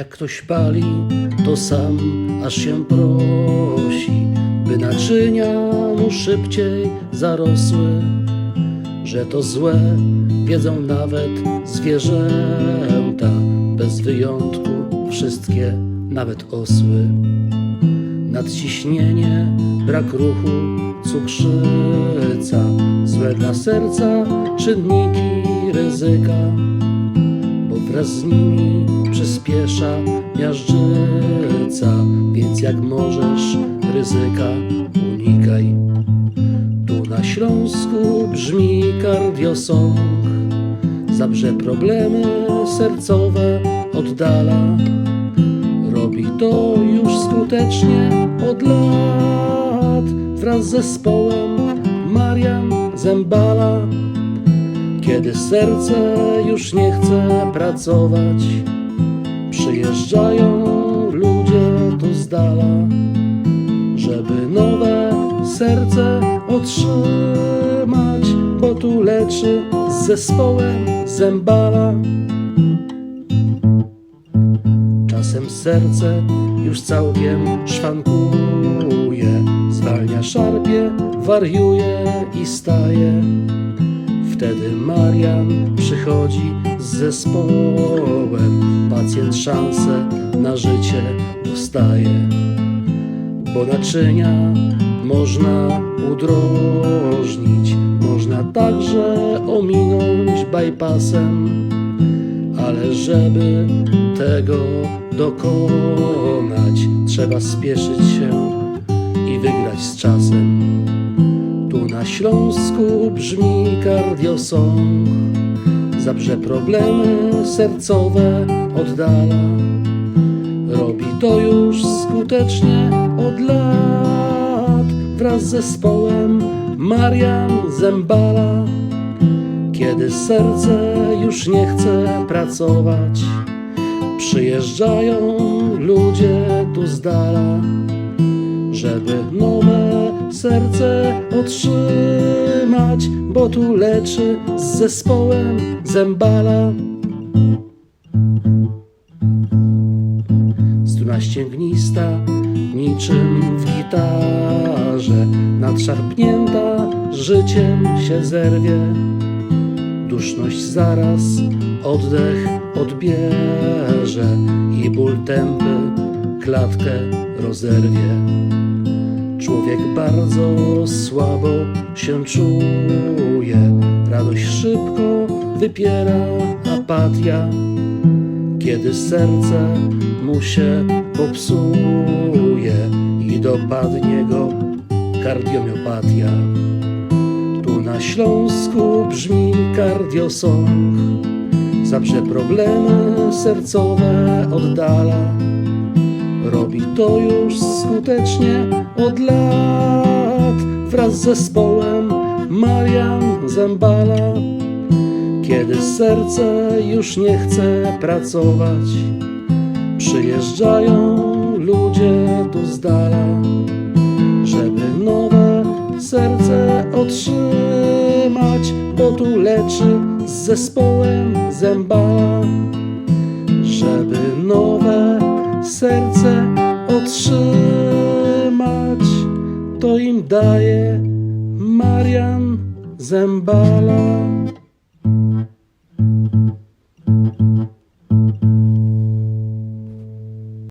Jak ktoś pali, to sam aż się prosi, by naczynia mu szybciej zarosły. Że to złe wiedzą nawet zwierzęta, bez wyjątku wszystkie, nawet osły. Nadciśnienie, brak ruchu, cukrzyca, złe dla serca czynniki ryzyka, wraz z nimi przyspiesza miażdżyca, więc jak możesz ryzyka unikaj. Tu na Śląsku brzmi kardiosong, zabrze problemy sercowe oddala. Robi to już skutecznie od lat wraz z zespołem Marian Zembala. Kiedy serce już nie chce pracować, przyjeżdżają ludzie tu z dala, żeby nowe serce otrzymać, bo tu leczy z zespołem Zembala. Czasem serce już całkiem szwankuje, zwalnia, szarpie, wariuje i staje. Wtedy Marian przychodzi z zespołem, pacjent szansę na życie dostaje. Bo naczynia można udrożnić, można także ominąć bypassem ale żeby tego dokonać, trzeba spieszyć się i wygrać z czasem. Na Śląsku brzmi kardiosong, zabrze problemy sercowe oddala. Robi to już skutecznie od lat wraz z zespołem Marian Zembala. Kiedy serce już nie chce pracować, przyjeżdżają ludzie tu z dala, żeby nowe serce otrzymać, bo tu leczy z zespołem Zembala. Struna ścięgnista, niczym w gitarze, nadszarpnięta życiem się zerwie. Duszność zaraz oddech odbierze i ból tępy klatkę rozerwie. Człowiek bardzo słabo się czuje, radość szybko wypiera apatia, kiedy serce mu się popsuje i dopadnie go kardiomiopatia. Tu na Śląsku brzmi kardiosong, zabrze problemy sercowe oddala. Robi to już skutecznie od lat wraz z zespołem Marian Zembala. Kiedy serce już nie chce pracować, przyjeżdżają ludzie tu z dala, żeby nowe serce otrzymać, bo tu leczy z zespołem Zembala. Żeby nowe serce otrzymać, to im daje Marian Zembala.